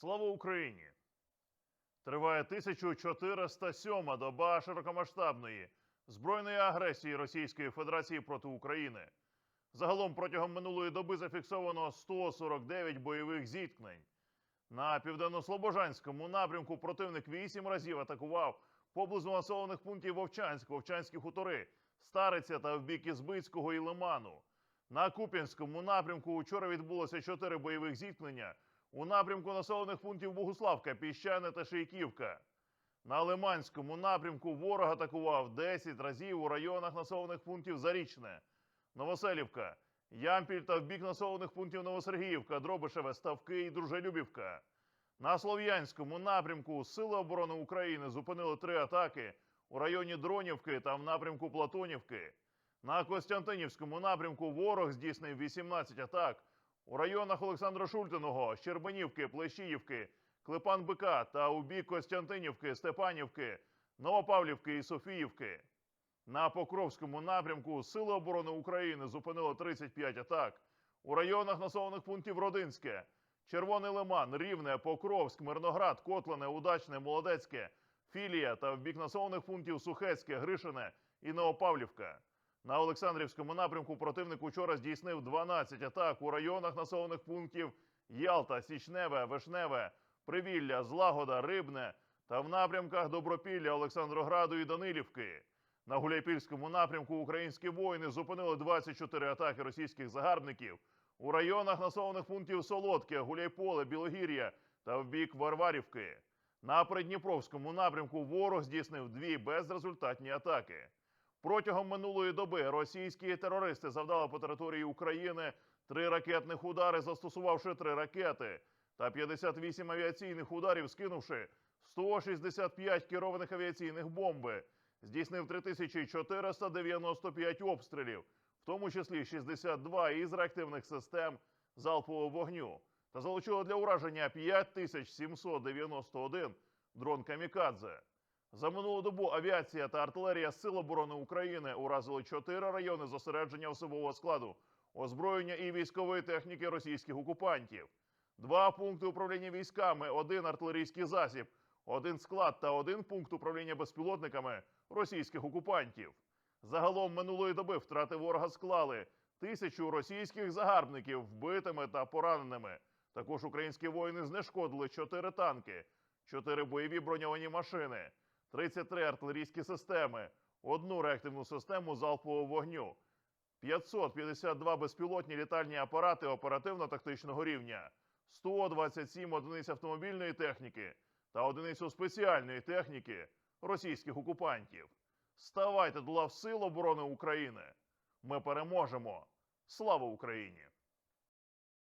Слава Україні! Триває 1407 доба широкомасштабної збройної агресії Російської Федерації проти України. Загалом протягом минулої доби зафіксовано 149 бойових зіткнень. На південно-слобожанському напрямку противник вісім разів атакував поблизу населених пунктів Вовчанськ, Вовчанські хутори, Стариця та в бік Ізбицького і Лиману. На Куп'янському напрямку вчора відбулося чотири бойових зіткнення у напрямку населених пунктів Богуславка, Піщане та Шийківка. На Лиманському напрямку ворог атакував 10 разів у районах населених пунктів Зарічне, Новоселівка, Ямпіль та в бік населених пунктів Новосергіївка, Дробишеве, Ставки і Дружелюбівка. На Слов'янському напрямку Сили оборони України зупинили три атаки у районі Дронівки та в напрямку Платонівки. На Костянтинівському напрямку ворог здійснив 18 атак у районах Олександра Шультиного, Щербанівки, Плещіївки, Клепан Бика та у бік Костянтинівки, Степанівки, Новопавлівки і Софіївки. На Покровському напрямку Сили оборони України зупинили 35 атак у районах населених пунктів Родинське, Червоний Лиман, Рівне, Покровськ, Мирноград, Котлане, Удачне, Молодецьке, Філія та в бік населених пунктів Сухецьке, Гришине і Новопавлівка. На Олександрівському напрямку противник учора здійснив 12 атак у районах населених пунктів Ялта, Січневе, Вишневе, Привілля, Злагода, Рибне та в напрямках Добропілля, Олександрограду і Данилівки. На Гуляйпільському напрямку українські воїни зупинили 24 атаки російських загарбників у районах населених пунктів Солодке, Гуляйполе, Білогір'я та в бік Варварівки. На Придніпровському напрямку ворог здійснив дві безрезультатні атаки. Протягом минулої доби російські терористи завдали по території України три ракетних удари, застосувавши три ракети, та 58 авіаційних ударів, скинувши 165 керованих авіаційних бомби, здійснив 3495 обстрілів, в тому числі 62 із реактивних систем залпового вогню, та залучило для ураження 5791 дрон Камікадзе. За минулу добу авіація та артилерія Сил оборони України уразили чотири райони зосередження особового складу, озброєння і військової техніки російських окупантів, два пункти управління військами, один артилерійський засіб, один склад та один пункт управління безпілотниками російських окупантів. Загалом минулої доби втрати ворога склали тисячу російських загарбників вбитими та пораненими. Також українські воїни знешкодили чотири танки, чотири бойові броньовані машини. 33 артилерійські системи, одну реактивну систему залпового вогню, 552 безпілотні літальні апарати оперативно-тактичного рівня, 127 одиниць автомобільної техніки та одиницю спеціальної техніки російських окупантів. Ставайте до лав Сил оборони України. Ми переможемо. Слава Україні!